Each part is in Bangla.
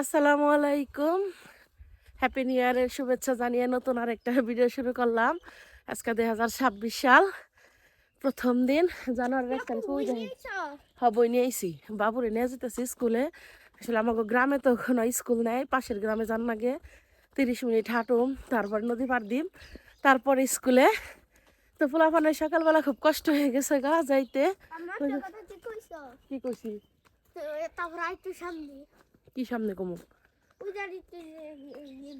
আসসালামু আলাইকুম। হ্যাপি নিউ ইয়ারের শুভেচ্ছা জানিয়ে নতুন আরেকটা ভিডিও শুরু করলাম। আজকে দুই হাজার ছাব্বিশ সাল প্রথম দিন জানুয়ারির এক তারিখ হবই নিয়ে আইসি বাবুরে নিয়ে যেতেছি স্কুলে। আসলে আমাকে গ্রামে তো কোনো স্কুল নেই পাশের গ্রামে যান লাগে তিরিশ মিনিট হাঁটুম তারপর নদী পার দিম। তারপর স্কুলে। তো ফুলাফানের সকালবেলা খুব কষ্ট হয়ে গেছে গা যাইতে। কইছো? কি করছি তারপর সামনে। কি সামনে কমু ওই গাড়িতে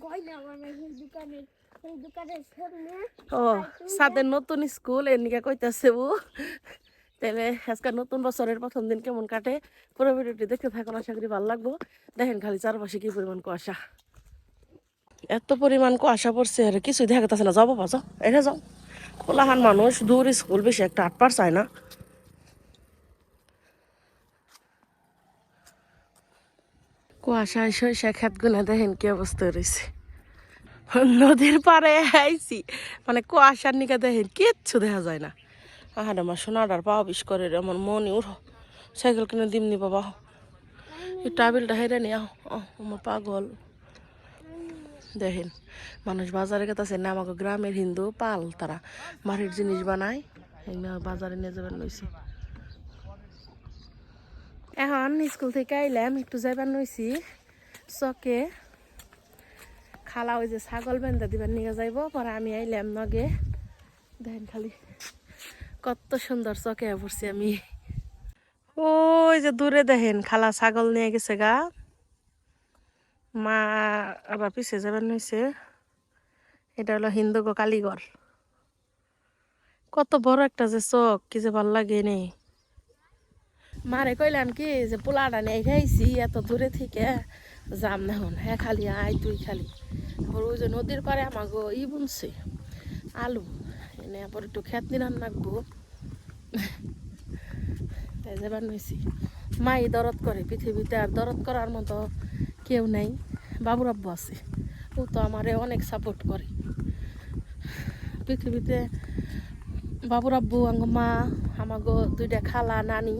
গয়না মানে সেই দোকানের সেই দোকানের সামনে ও সাদের নতুন স্কুলের নিকে কইতাছে ও তাহলে আজকে নতুন বছরের প্রথম দিন কেমন কাটে? পুরো ভিডিওটি দেখতে থাকুন আশা করি ভালো লাগবো। দেখেন খালি চারপাশে কি পরিমাণ কুয়াশা। এত পরিমাণ কুয়াশা পড়ছে আর কিছুই দেখা যাচ্ছে না যাব বাজো এটা যাও। কোলাহান মানুষ দূর স্কুল বেশি একটা আট পার চায় না। কুয়াশায় শৈশা খেত গুনা দেখেন কি অবস্থা রয়েছে। নদীর পাড়ে আইছি মানে কুয়াশার নিকে দেখেন কিচ্ছু দেখা যায় না। আহার আমার সোনাডার পা বিষ করে আমার মনে উঠো সাইকেল কিনে দিমনি বাবা। এই টাবিলটা হেরে নি, আহ আমার পাগল। দেখেন, মানুষ বাজারে গেতেছে না, আমাকে গ্রামের হিন্দু পাল তারা। বাড়ির জিনিস বানায় বাজারে নিয়ে যাবেন লইছি। এখন স্কুল থেকে আইলাম, একটু যাইবার নইছি। চকে খালা ওই যে ছাগল বেঁধে দিবার নিয়ে যাইব, পরে আমি আইলাম নগে। দেখেন খালি কত সুন্দর চকে পড়ছি আমি। ওই যে দূরে দেখেন খালা ছাগল নিয়ে গেছে গা। মা আবার পিছিয়ে যাবেন হয়েছে এটা হলো হিন্দু গো কালীগড়। কত বড় একটা যে চক, কি যে ভালো লাগে নেই মারে কইলাম কি যে পোলাটা নিয়ে খাইছি, এত দূরে থেকে যাম না হন হ্যাঁ খালি আয় তুই খালি। আবার ওই যে নদীর পারে আমাগো ই বুনছে, আলু। এনে আবার একটু খেত নিরান রাখব তাই যাবার নইছি মাই দরদ করে, পৃথিবীতে আর দরদ করার মতো কেউ নাই। বাবুর আব্বু আছে, ও তো আমারে অনেক সাপোর্ট করে। পৃথিবীতে বাবুর আব্বু আঙ্গ মা আমাগো দুইটা খালা, নানি,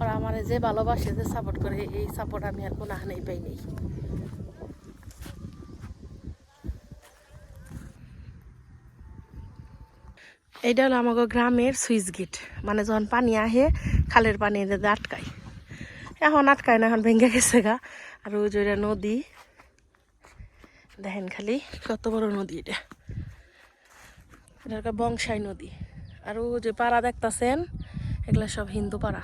ওরা আমারে যে ভালোবাসে, যে সাপোর্ট করে, এই সাপোর্ট আমি আর কোনো হানেই পাই নাই। এইটা হলো আমাকে গ্রামের সুইচ গেট। মানে যখন পানি আহে, খালের পানি এদের আটকায়। এখন আটকায় না, এখন ভেঙে গেছে গা। আর ওই যে নদী। দেখেন খালি কত বড় নদী এটা। এটা বংশাই নদী। আর ও যে পাড়া দেখতাছেন, এগুলা সব হিন্দু পাড়া।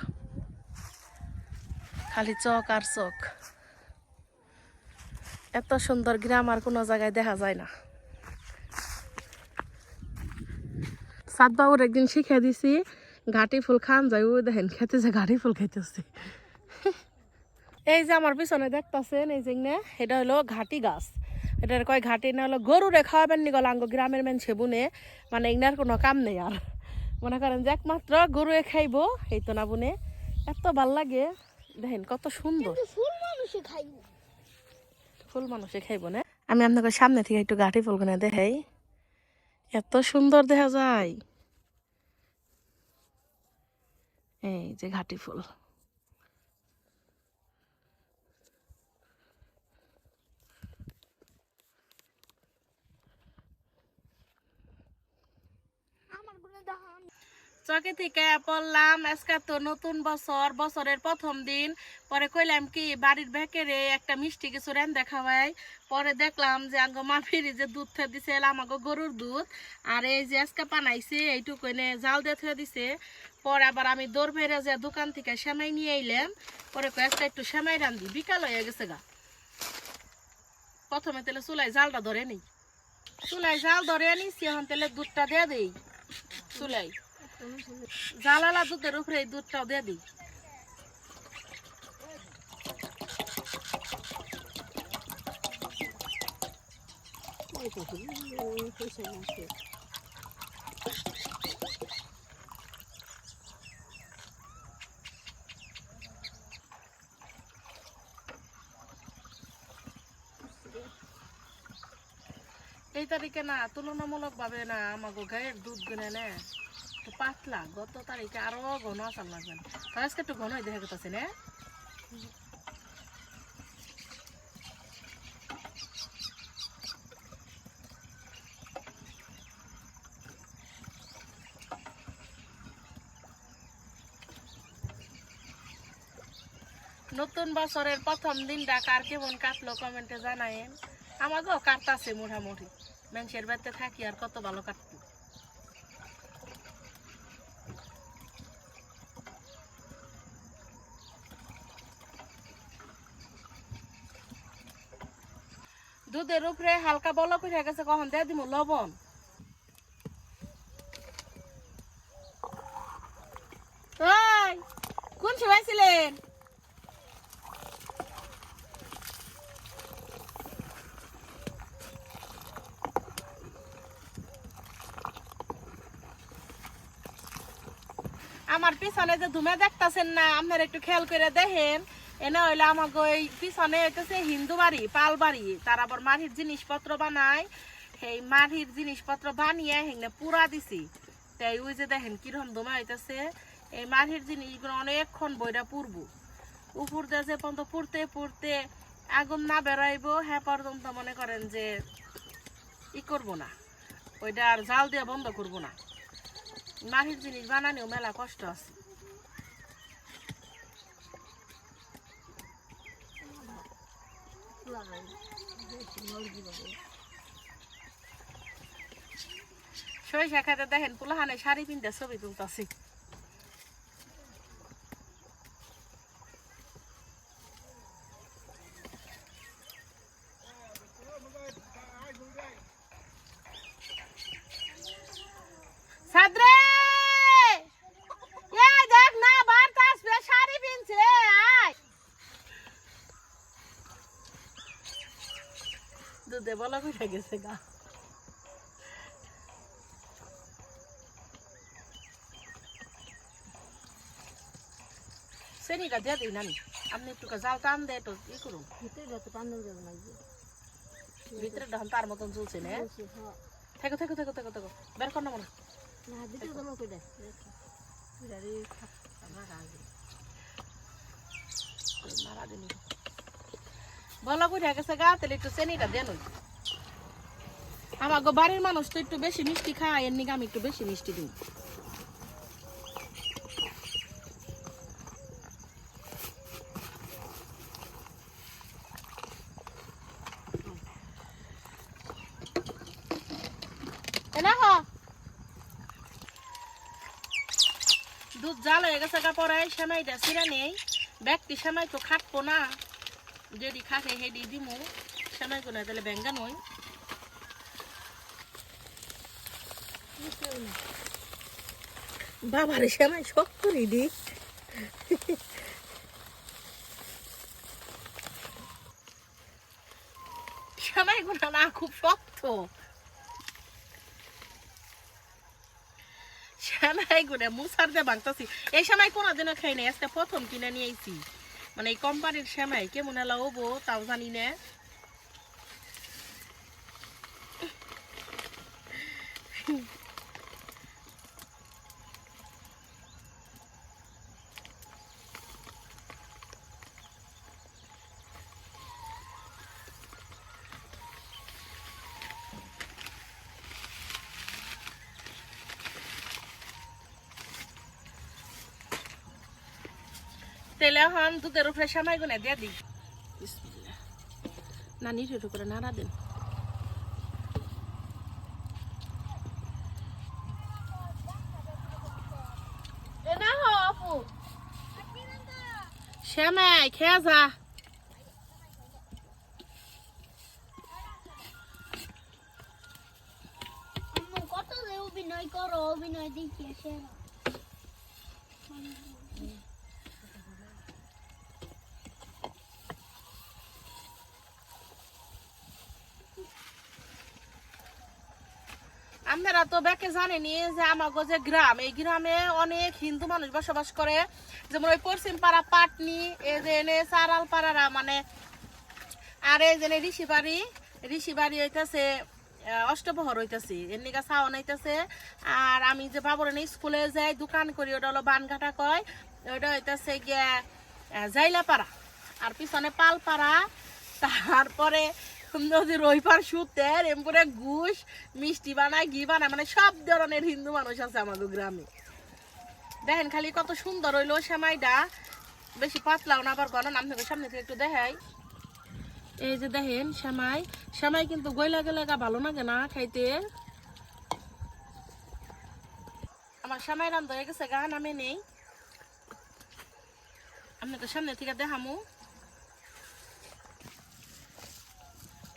খালি চক আর চক। এত সুন্দর গ্রাম আর কোনো জায়গায় দেখা যায় না। সাতবাবুর একদিন শিখে দিছি, ঘাটি ফুল খান যায় ওই দেখেন খেতে যে ঘাটি ফুল খাইতেছে। এই যে আমার পিছনে দেখতাছেন, এই যে না এটা হলো ঘাটি গাছ। এটার কয় ঘাটি না হলো, গরুরে খাওয়াবেন নি গলাঙ্গ গ্রামের মেন সেবুনে। মানে ইনার কোনো কাম নেই আর। মনে করেন যে একমাত্র গরুয়ে খাইবো এই তো না বুনে। এত ভালো লাগে। দেখেন কত সুন্দর। ফুল মানুষে খাইবো। ফুল মানুষে খাইবো না। আমি আপনাকে সামনে থেকে একটু ফুল ফুলগুলো দেখাই। এত সুন্দর দেখা যায়। এই যে ঘাটি ফুল আমারগুলো দাহান চকে থেকে পড়লাম। আজকে তো নতুন বছর, বছরের প্রথম দিন। পরে কইলাম কি, বাড়ির ভেকেরে একটা মিষ্টি কিছু রান দেখাবাই পরে দেখলাম যে আঙ্গ মা ফিরি যে দুধ থে দিছে আমাকে গরুর দুধ। আর এই যে আজকে পানাইছে এইটুকু এনে জাল দিয়ে থুয়ে দিছে। পরে আবার আমি দৌড় ফেরে যে দোকান থেকে সেমাই নিয়ে এলাম পরে আজকে একটু সেমাই রান্ধি, বিকাল হয়ে গেছে গা। প্রথমে তাহলে চুলাই জালটা ধরে নিই। চুলাই জাল ধরে নিছি, এখন তাহলে দুধটা দিয়ে দেই। চুলাই জালালা দুধের উপরে এই দুধটাও দিয়ে দিই। এই তারিখে না তুলনামূলক ভাবে না আমাকে গায়ের দুধ গুনে না। তো পাতলা, গত তারিখে আরও ঘন আসার লাগবে। তার আজকে একটু ঘনই দেখা গেছে না নতুন বছরের প্রথম দিনটা কার কেমন কাটলো কমেন্টে জানায় আমাকেও কাটতেছে মোটামুটি। মানুষের বাড়িতে থাকি আর কত ভালো কাট দুধের উপরে হালকা বলক উঠে গেছে, কখন দিয়ে দিব লবণ। কোন সময় ছিলেন আমার পিছনে যে ধুমে দেখতাছেন না, আপনারা একটু খেয়াল করে দেখেন। এনে হইলে আমাকে ওই পিছনে হইতেছে হিন্দু বাড়ি, পাল বাড়ি। তার আবার মাটির জিনিসপত্র বানায়। সেই মাটির জিনিসপত্র বানিয়ে হেঙ্গে পুরা দিছি। তাই ওই যে দেখেন কীরকম ধুমে হইতেছে। এই মাটির জিনিসগুলো অনেকক্ষণ বইটা পুরবো। উপর দিয়ে যে পর্যন্ত পুড়তে পুড়তে আগুন না বেড়াইবো হ্যাঁ পর্যন্ত মনে করেন যে ই করব না। ওইটা আর জাল দিয়ে বন্ধ করব না। মাটির জিনিস বানানেও মেলা কষ্ট আছে। সরিষা খাতে দেখেন পুলাহানে শাড়ি পিনতে ছবি তুলতাছি সাদরে এই দেখ না বার্তা আসবে শাড়ি পিনছে আয় দুধে বলা কইটা গেছে গা। সেনিটা দিয়ে দিই নানি। আপনি একটু জাল টান দে তো ই করুন। ভিতরে তখন তার মতন চলছে না? থেকো থেকো থেকো থেকো থেকো। বের কর না মনে মারা দিলি। বলা কইটা গেছে গা, তাহলে একটু চেনিটা দেন আমার বাড়ির মানুষ তো একটু বেশি মিষ্টি খায়, এর নিকে আমি একটু বেশি মিষ্টি দিই। দুধ জাল হয়ে গেছে কাপড়ে সেমাইটা ছিঁড়ে নেই। ব্যক্তি সেমাই তো খাটবো না। যদি খাকে হেডি দিমু। সেমাই কোনো তাহলে ব্যাঙ্গা নই বাবারে সেমাই শক্ত রিডি সেমাই গুলো না খুব শক্ত। সেমাই গুলো মুসার দিয়ে ভাঙতাছি এই সেমাই কোনোদিনও খাই নাই আজকে প্রথম কিনে নিয়ে আইছি। মানে এই কোম্পানির সেমাই কেমন এলা হব তাও জানি না। তেলে এখন দুধের উপরে সেমাই গুনে দিয়ে দিই। বিসমিল্লাহ। না নিচের উপরে নাড়া দেন। শ্যামাই খেয়া যে অভিনয় করো অভিনয় দেখিয়ে সেরা। আপনারা তো ব্যাকে জানেনি যে আমাগো যে গ্রাম, এই গ্রামে অনেক হিন্দু মানুষ বসবাস করে। যেমন ওই পশ্চিম পাড়া পাটনি, এই যে এনে সারাল পাড়ারা মানে আর এই যে ঋষি বাড়ি ঋষি বাড়ি হইতেছে অষ্টপহর হইতেছে, এর নিকা চাওয়ান হইতেছে। আর আমি যে বাবরেন স্কুলে যাই, দোকান করি, ওটা হলো বানঘাটা কয়, ওটা হইতেছে গিয়া জাইলাপাড়া। আর পিছনে পালপাড়া। তারপরে ওই পার সুতের এরপরে ঘুষ, মিষ্টি বানায়, ঘি বানায় মানে সব ধরনের হিন্দু মানুষ আছে আমাদের গ্রামে। দেখেন খালি কত সুন্দর হইল সেমাইটা বেশি পাতলাও না, আবার ঘন নাম থেকে সামনে থেকে একটু দেখাই। এই যে দেখেন শ্যামাই। শ্যামাই কিন্তু গইলা গেলে ভালো লাগে না খাইতে। আমার শ্যামাই রান্ধ হয়ে গেছে গা, নামে নেই। আপনি তো সামনে থেকে দেখামু।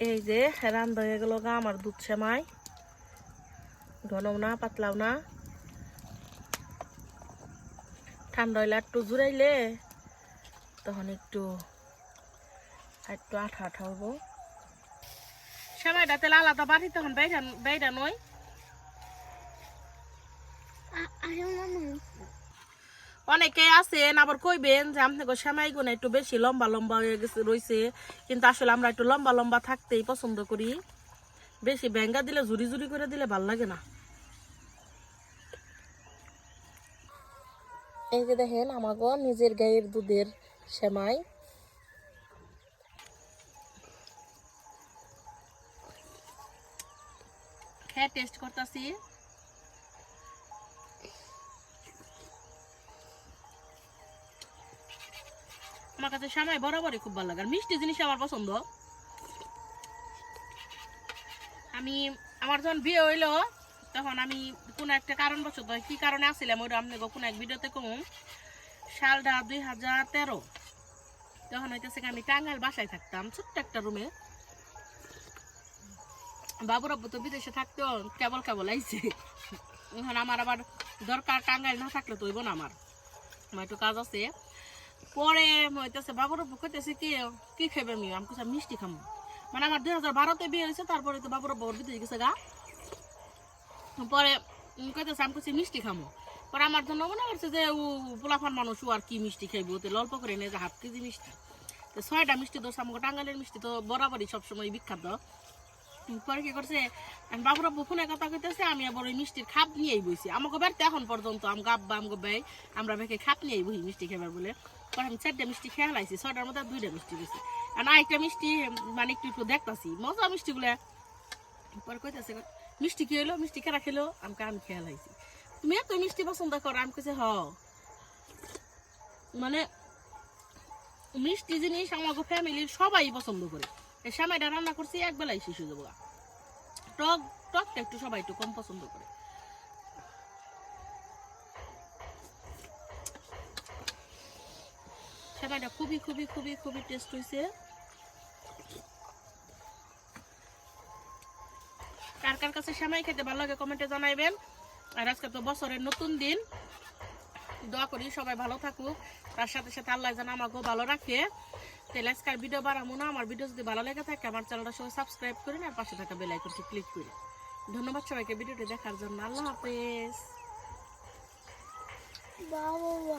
এই যে রান্ধ হয়ে গেল গা আমার দুধ সেমাই। ঘনও না পাতলাও না ঠান্ডা হইলে একটু জুড়াইলে তখন একটু একটু আঠা আঠা হব সময়টা তেলে আলাদা বাড়ি তখন বাইরা বাইরা নয়। অনেকে আছেন আবার কইবেন যে আপনাকে সেমাই গুণ একটু বেশি লম্বা লম্বা হয়ে গেছে রয়েছে কিন্তু আসলে আমরা একটু লম্বা লম্বা থাকতেই পছন্দ করি। বেশি ব্যাঙ্গা দিলে ঝুরি ঝুরি করে দিলে ভালো লাগে না। এই যে দেখেন আমাগো নিজের গায়ের দুধের সেমাই। হ্যাঁ টেস্ট করতেছি। আমার কাছে সামাই বরাবরই খুব ভালো লাগে। আর মিষ্টি জিনিস আমার পছন্দ। আমি, আমার যখন বিয়ে হইল, তখন আমি কোনো একটা কারণবশত, কি কারণে আসছিলাম ওইটা আপনি কোনো এক ভিডিওতে কম। সালটা দুই হাজার তেরো। তখন হইতেছে আমি টাঙ্গাইল বাসায় থাকতাম, ছোট্ট একটা রুমে। বাবুর আব্বু তো বিদেশে থাকতো, কেবল কেবল আইছে। এখন আমার আবার দরকার টাঙ্গাইল না থাকলে তো হইব না আমার। আমার একটু কাজ আছে। পরে হইতেছে বাবুর কইতেছে কি কি খাইবে আমি আমি কোথাও মিষ্টি খামো। মানে আমার দুই হাজার বারোতে বিয়ে হয়েছে, তারপরে তো বাবুর আব্বু ওর গেছে গা। পরে কইতেছে, আমি কইছি, মিষ্টি খামো। পরে আমার জন্য মনে করছে যে ও পোলাফান মানুষ, ও আর কি মিষ্টি খাইবো? তো অল্প করে নিয়ে যে হাফ কেজি মিষ্টি। তো ছয়টা মিষ্টি তো আমাকে টাঙ্গালের মিষ্টি তো বরাবরই সবসময় বিখ্যাত। পরে কি করছে? বাবুরা ফোনে কথা কইতেছে, আমি আবার ওই মিষ্টির খাপ নিয়েই বইছি। আমাকে বাড়িতে এখন পর্যন্ত আমি গাব্বা আমাকে ভাই আমরা বেঁকে খাপ নিয়েই বই মিষ্টি খাবার বলে। পরে আমি চারটা মিষ্টি খেয়ে লাইছি ছয়টার মধ্যে দুইটা মিষ্টি দিয়েছি আর আরেকটা মিষ্টি মানে একটু একটু দেখতাছি, মজা মিষ্টিগুলো। পরে কইতেছে, মিষ্টি কি মিষ্টি কেনা খেলো? আমাকে আমি খেয়াল লাইছি তুমি এত মিষ্টি পছন্দ করো? আমি কেছে হ মানে মিষ্টি জিনিস আমাকে ফ্যামিলির সবাই পছন্দ করে। এই সময়টা রান্না করছি, এক বেলায় শেষ টক টকটা একটু সবাই একটু কম পছন্দ করে। সেমাইটা খুবই খুবই খুবই খুবই টেস্ট হয়েছে কার কার কাছে সেমাই খেতে ভালো লাগে কমেন্টে জানাইবেন। আর আজকে তো বছরের নতুন দিন। দোয়া করি সবাই ভালো থাকুক। তার সাথে সাথে আল্লাহ যেন আমাকেও ভালো রাখে। তাহলে আজকের ভিডিও বাড়াবো না। আমার ভিডিও যদি ভালো লেগে থাকে, আমার চ্যানেলটা সবাই সাবস্ক্রাইব করেন আর পাশে থাকা বেল আইকনটি ক্লিক করে। ধন্যবাদ সবাইকে ভিডিওটি দেখার জন্য। আল্লাহ হাফেজ। বাবা।